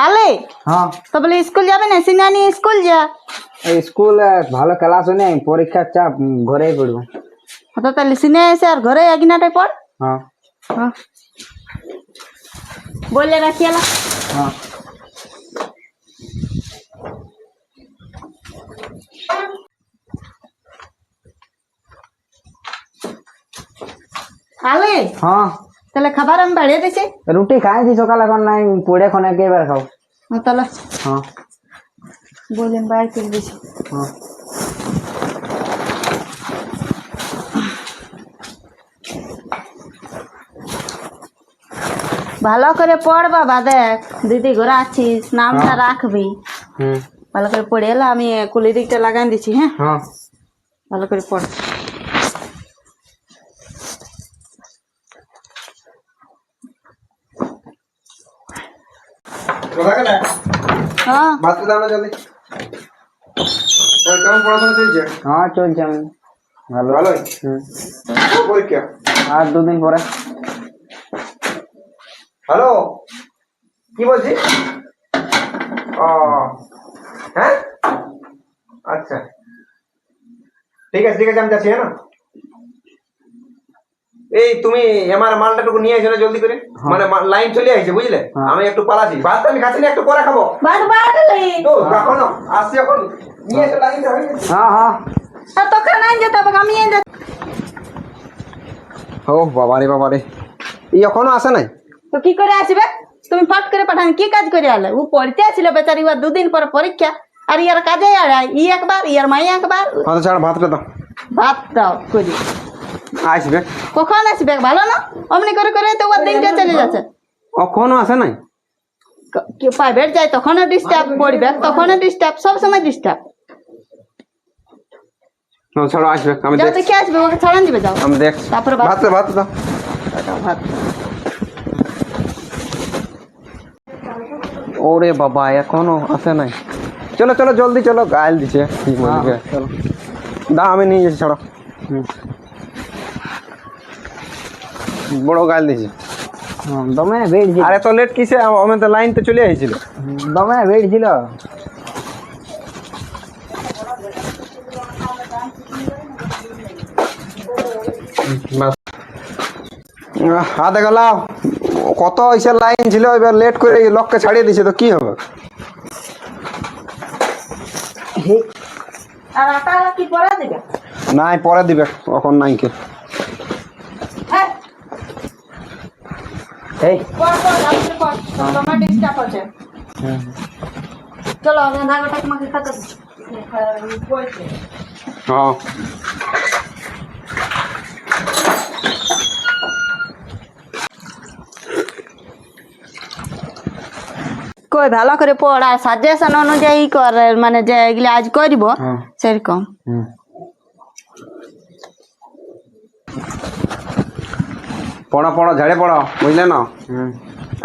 আলে হ্যাঁ। তো বলে স্কুল যাবে না? সিনানি স্কুল যা। এই স্কুল ভালো ক্লাস নেই পরীক্ষার চাপ উম, ঘরেই পড়ব। তো তাহলে সিনে এসে আর ঘরে একদিনাটাই পড়। হ্যাঁ। হ্যাঁ। বললে রাখি এলা হ্যাঁ। আলে হ্যাঁ। তাহলে খাবার আমি বাড়িয়ে দিছি। রুটি খাইছি সকাল এখন নাই পড়ে এখন একেবারে খাও হ্যাঁ, তাহলে হ্যাঁ। বললেন বাইরে করে দিছি হ্যাঁ। ভালো করে পড় বাবা দেখ দিদি ঘরে আছিস নামটা রাখবি। হুম। ভালো করে পড়ে এলে আমি কুলি দিকটা লাগাই দিচ্ছি হ্যাঁ। হ্যাঁ। ভালো করে পড়। হ্যাঁ। ভাত দাও না জলদি কেমন পড়াশোনা চলছে? হ্যাঁ চলছে আমি। ভালো। পরীক্ষা? আর দুদিন পরে। হ্যালো? কি বলছিস? ও হ্যাঁ? আচ্ছা। ঠিক আছে ঠিক আছে আমি যাচ্ছি হ্যাঁ না? এই তুমি আমার মালটাটুকু নিয়ে না জলদি করে? মানে লাইন চলে আসছে বুঝলে? হ্যাঁ। আমি একটু পালাচ্ছি। ভাত আমি খাচ্ছি না একটু পরে খাব। বাদ বাড়লি তো রাখো না আসছি এখন। নিয়ে এসো লাইনটা হয়ে হ্যাঁ হ্যাঁ। আর তোকে নাই যেতে হবে আমি ও বাবারে বাবারে এই এখনও আসে নাই? তো কি করে আসবে? তুমি ফট করে পাঠান। কি কাজ করে আলে ও পড়তে আসছিল বেচারি ও দুদিন পর পরীক্ষা। আর ইয়ার কাজে আড়াই ই একবার ইয়ার মাই একবার। ভাত ছাড় ভাতটা দাও। ভাত দাও করি। আসবে। কখন আসবে? ভালো না? অমনি করে করে তো ওর দিনটা চলে যাচ্ছে। এখনও আসে নাই? প্রাইভেট যায় তখনও ডিস্টার্ব পড়বে তখনও ডিস্টার্ব সব সময় ডিস্টার্ব ও, ছাড়ো আসবে আমি যাও দেখ আসবে ওকে ছাড়ান দিবে যাও। আমি দেখ তারপরে ভাত- ভাত ভাত দাও। ভাত ওরে বাবা এখনও আসে নাই। চলো চলো জলদি চলো গাইল দিছে। কি বলবে চলো। দা আমি নিয়ে যাচ্ছি ছাড়ো। হুম। বড় গাইল দিছে দমে ভিড় ছিল। আর এত লেট কিসে? আমি তো লাইন তো চলে আসছিল দমে ভিড় ছিল। হাতে গেল কত ইসে লাইন ছিল এবার লেট করে লককে ছাড়িয়ে দিছে তো কি হবে? আর আটা কি পরে দিবে? নাই পরে দিবে এখন নাই কে। এই। পর পর যাচ্ছে পর তোমার ডিস্টার্ব হচ্ছে চলো আমি ধাগাটা তোমাকে খাতে দিচ্ছি। হ্যাঁ। কই ভালো করে পড় সাজেশন অনুযায়ী কর মানে যে এগুলো আজ করব হ্যাঁ। সেরকম। হুম। পড়ো পড়ো ঝাড়ে পড়ো বুঝলে না? হুম।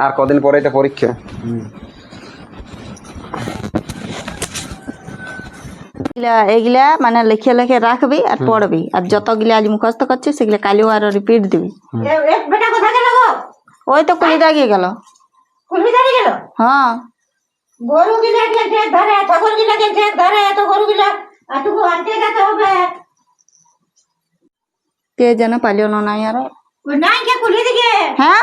আর কদিন পরে তো পরীক্ষা। এগুলা মানে লিখে লিখে রাখবি আর পড়বি। আর যতগুলো আজ মুখস্থ করছিস সেগুলো কালিও আর রিপিট দিবি। ওই তো কুড়ি দাগিয়ে গেল। হ্যাঁ। গরু গিলা গেছে এক ধারে ছাগল গিলা গেছে এক ধারে এত গরু গিলা এটুকু আনতে যেতে হবে। কে যেন পালিও না নাই আর। হ্যাঁ?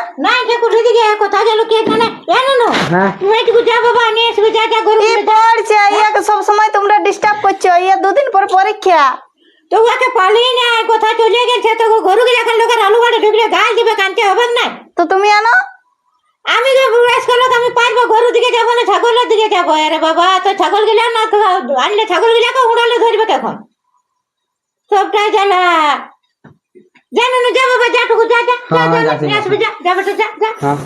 গেল কে জানে জানো হ্যাঁ। তুমি এটুকু যা বাবা নিয়ে আসবে যা যা গরু ই পড়ছে ইয়াকে সব সময় তোমরা ডিস্টার্ব করছ ইয়া দুদিন পর পরীক্ষা। তো ওকে পালিয়ে না কোথায় চলে গেছে? তো গরু গিলা খান লোকের আলু বাড়ি ঢুকলে গাল দিবে কানতে হবে না। তো তুমি আনো। আমি পারব গরু দিকে যাব না ছাগলের দিকে যাব? আরে বাবা তো ছাগল গিলা না আনলে ছাগল গিলাকে উড়ালে ধরবে তখন। সবটাই জ্বালা। জানো যা বাবা হ্যাঁ, হ্যাঁ।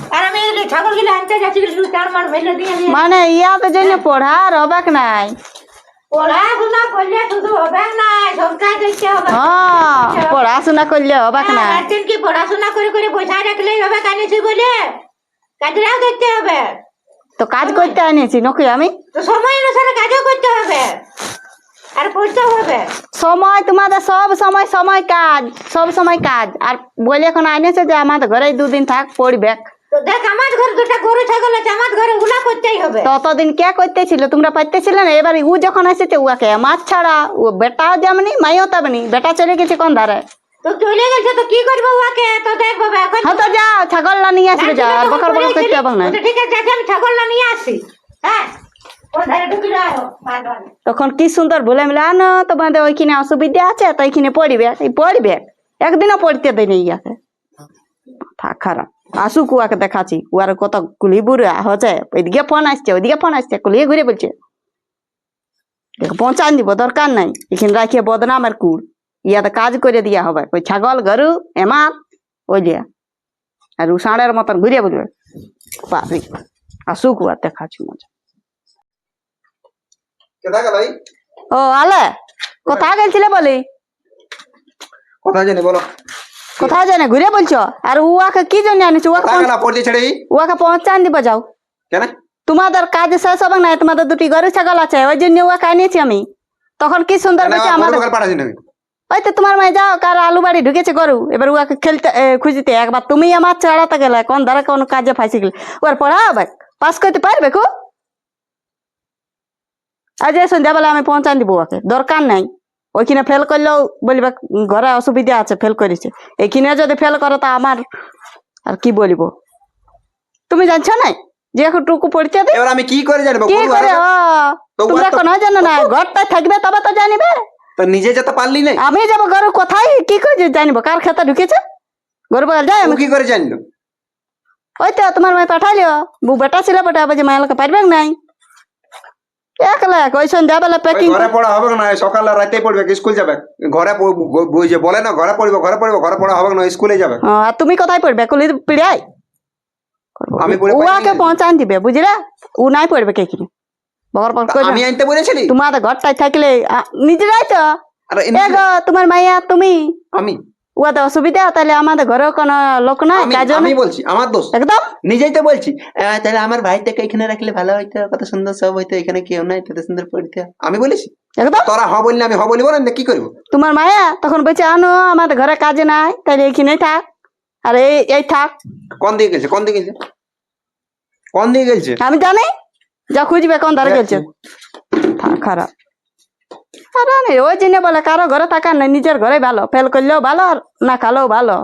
মানে ইয়াতে জন্য পড়ার হবেক নাই। পড়াশোনা করলে শুধু হবে না দেখতে হবে হ্যাঁ পড়াশোনা করলে হবেক হ্যাঁ, নাই। একদিন কি পড়াশোনা করে করে বসে রাখলেই হবে কানেছি বলে। কাজরাও দেখতে হবে। তো কাজ করতে আনিছি নাকি আমি? তো সময় অনুসারে কাজও করতে হবে। আর পড়তেও হবে। সময় তোমাদের সব সময় সময় কাজ সব সময় কাজ। আর বলে এখন আনিছে যে আমাদের ঘরে দুদিন থাক পড়বে। তো তো দেখ আমার ঘরে দুটা গরু ছাগল আছে আমার ঘরে ওগুলা করতেই হবে। ততদিন কে করতেছিল? তোমরা পাইতেছিলে না? এবার উ যখন এসেছে উয়াকে মাছ ছাড়া ও বেটাও যেমনি মাইও তেমনি। বেটা চলে গেছে কোন ধারে? তো চলে গেছে তো কি করব ওকে তো দেখ বাবা এখন হ্যাঁ তো যাও ছাগলটা নিয়ে আসবে যা। আর বকর বকর করতে হবে না। ঠিক আছে আমি ছাগলটা নিয়ে আসি। হ্যাঁ? তখন কি সুন্দর বলে মিলে আনো তোমাদের ওইখানে অসুবিধা আছে, তো এইখানে পড়বে, এই পড়বে। একদিনও পড়তে দেয়নি ইয়াকে থাক, খারাপ। আসুক উয়াকে দেখাচ্ছি। উয়ার কত কুলি বুড়া হচ্ছে। ওইদিকে ফোন আসছে, ওইদিকে ফোন আসছে কুলিয়ে ঘুরে বলছে। পৌঁছান দিব, দরকার নাই। এখানে রাখিয়ে বদনামের কুড় ইয়াতে কাজ করে দিয়া হবে। ওই ছাগল, গরু এমার ওই লিয়া আর ও মতন ঘুরে বলবে। পারি আসুক উয়ার দেখাচ্ছি মজা। কেদা ও আলে কোথায় গেছিলে বলি? কোথায় জানি বলো। কোথায় জানে ঘুরে বলছো? আর উয়াকে কি জন্য আনিছো? উয়াকে ছেড়ে পৌঁছান দিব যাও। কেন? তোমাদের কাজ শেষ হবে না তোমাদের দুটি গরু ছাগল আছে ওই জন্য উয়াকে আনিয়েছি আমি। তখন কি সুন্দর বলছে আমার আমাদের? ওই তো তোমার মায়ে যাও কার আলু বাড়ি ঢুকেছে গরু এবার উয়াকে খেলতে খুঁজিতে। একবার তুমি আমার চড়াতে গেলে কোন ধারে কোন কাজে ফাঁসি গেলে। ওর পড়াবে পাস করতে পারবে কো? আজ সন্ধ্যাবেলা আমি পৌঁছান দিব ওকে। দরকার নাই। ওইখানে ফেল করলেও বলবে ঘরে অসুবিধা আছে ফেল করেছে। এইখানে যদি ফেল করো তা আমার আর কি বলব? তুমি জানছো না যে টুকু পড়ছে দি? এবার আমি কি করে জানব? কি করে? তোমরা কোনো জানো না ঘরটায় থাকবে তবে তো জানিবে। তো নিজে যেতে পারলি না আমি যাব গরু কোথায়? কি করে জানিব? কার খেতে ঢুকেছে? গরু বল যাই আমি কি করে জানলো? ওই তো তোমার মায় পাঠালিও বু বেটা ছিল বেটা আবার যে মায়ের লোকে পারবে নাই। এক ওই সন্ধ্যাবেলা প্যাকিং ঘরে পড়া হবে না সকালে রাতে পড়বে স্কুল যাবে? ঘরে প- ব- বই যে বলে না ঘরে পড়বে ঘরে পড়বে ঘরে পড়া হবে না স্কুলে যাবে। আর তুমি কোথায় পড়বে? কুলি পিড়াই আমি না। পৌঁছান দিবে বুঝলে? ও নাই পড়বে কে কিনে? বকর তা করবে আমি আনতে বলেছিলি? তোমাদের ঘরটায় থাকলে নিজেরাই তো। আরে এ এমনি- গো তোমার মাইয়া তুমি? আমি? উয়াতে অসুবিধা তাহলে আমাদের ঘরেও কোনো লোক নাই আমি- কাজ আমি বলছি আমার দোষ। একদম? নিজেই তো বলছি তাহলে আমার ভাইটাকে এখানে রাখলে ভালো হইতো কত সুন্দর সব হইতো এখানে কেউ নাই কত সুন্দর পড়তে আমি বলেছি একদম? তোরা হ বললে আমি হ বলিব না কি করব? তোমার মায়া তখন বলছে আনো আমাদের ঘরে কাজে নাই তাহলে এইখানেই থাক। আর এই এই থাক। কোন দিকে গেছে কোন দিকে গেছে? কোন দিকে গেছে? আমি জানি যা খুঁজবে কোন ধারে গেছে। থাক খারাপ। আরে ওই জন্য বলে কারও ঘরে থাকা নাই, নিজের ঘরে ভালো। ফেল করলেও ভালো আর না খালেও ভালো।